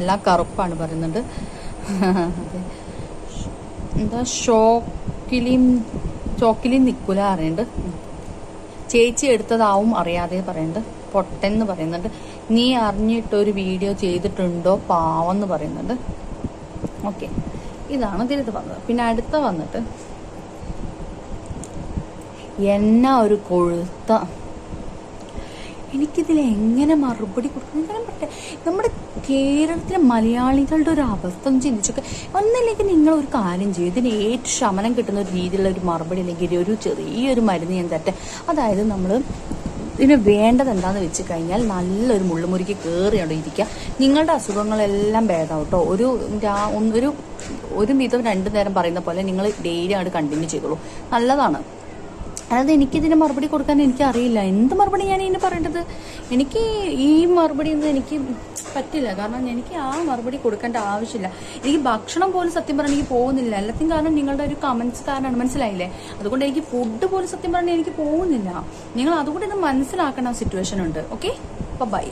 എല്ലാം കറുപ്പാണ് പറയുന്നുണ്ട്. എന്താ ഷോക്കിലും ചോക്കിലും നിൽക്കൂല അറിയണ്ട് ചേച്ചി എടുത്തതാവും അറിയാതെ പറയുന്നുണ്ട് പൊട്ടെന്ന് പറയുന്നുണ്ട്. നീ അറിഞ്ഞിട്ട് ഒരു വീഡിയോ ചെയ്തിട്ടുണ്ടോ പാവെന്ന് പറയുന്നുണ്ട്. ഓക്കെ. ഇതാണ് തിരുത്ത് വന്നത്. പിന്നെ അടുത്ത വന്നിട്ട് എന്ന ഒരു കൊഴുത്ത. എനിക്കിതിൽ എങ്ങനെ മറുപടി കൊടുക്കും എങ്ങനെ പറ്റേ? നമ്മുടെ കേരളത്തിലെ മലയാളികളുടെ ഒരു അവസ്ഥ ഒന്ന് ചിന്തിച്ചൊക്കെ ഒന്നില്ലെങ്കിൽ നിങ്ങൾ ഒരു കാര്യം ചെയ്യും. ഇതിന് ഏറ്റവും ശമനം കിട്ടുന്ന ഒരു രീതിയിലുള്ള ഒരു മറുപടി അല്ലെങ്കിൽ ഒരു ചെറിയൊരു മരുന്ന് ഞാൻ തട്ടെ അതായത് നമ്മൾ ഇതിന് വേണ്ടത് എന്താന്ന് വെച്ച് കഴിഞ്ഞാൽ നല്ലൊരു മുള്ളുമുറിക്ക് കയറി അവിടെ ഇരിക്കുക. നിങ്ങളുടെ അസുഖങ്ങളെല്ലാം ഭേദം കേട്ടോ ഒരു ഒരു ഒരു മിതം രണ്ടു നേരം പറയുന്ന പോലെ നിങ്ങൾ ഡെയിലി അങ്ങോട്ട് കണ്ടിന്യൂ ചെയ്തോളൂ. നല്ലതാണ്. അതായത് എനിക്കിതിന് മറുപടി കൊടുക്കാൻ എനിക്ക് അറിയില്ല എന്ത് മറുപടി ഞാൻ ഇതിന് പറയേണ്ടത്? എനിക്ക് ഈ മറുപടി ഒന്നും എനിക്ക് പറ്റില്ല. കാരണം എനിക്ക് ആ മറുപടി കൊടുക്കേണ്ട ആവശ്യമില്ല. എനിക്ക് ഭക്ഷണം പോലും സത്യം പറഞ്ഞാൽ എനിക്ക് പോകുന്നില്ല. എല്ലാത്തിനും കാരണം നിങ്ങളുടെ ഒരു കമൻസ് കാരണമാണ്. മനസ്സിലായില്ലേ? അതുകൊണ്ട് എനിക്ക് ഫുഡ് പോലും സത്യം പറഞ്ഞാൽ എനിക്ക് പോകുന്നില്ല. നിങ്ങൾ അതുകൊണ്ട് ഇത് മനസ്സിലാക്കേണ്ട സിറ്റുവേഷൻ ഉണ്ട്. Okay bye